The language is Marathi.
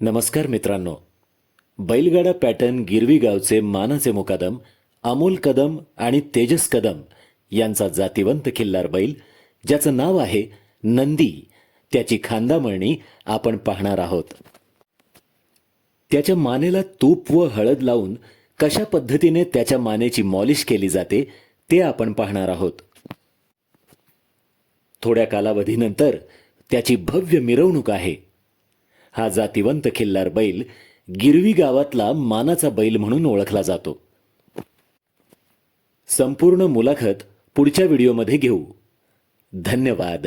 नमस्कार मित्रांनो. बैलगाडा पॅटर्न गिरवी गावचे मानाचे मुकादम अमोल कदम आणि तेजस कदम यांचा जातिवंत खिल्लार बैल ज्याचं नाव आहे नंदी. त्याची खांदामळणी आपण पाहणार आहोत. त्याच्या मानेला तूप व हळद लावून कशा पद्धतीने त्याच्या मानेची मॉलिश केली जाते ते आपण पाहणार आहोत. थोड्या कालावधीनंतर त्याची भव्य मिरवणूक आहे. हा जातिवंत खिल्लार बैल गिरवी गावातला मानाचा बैल म्हणून ओळखला जातो. संपूर्ण मुलाखत पुढच्या व्हिडिओमध्ये घेऊ. धन्यवाद.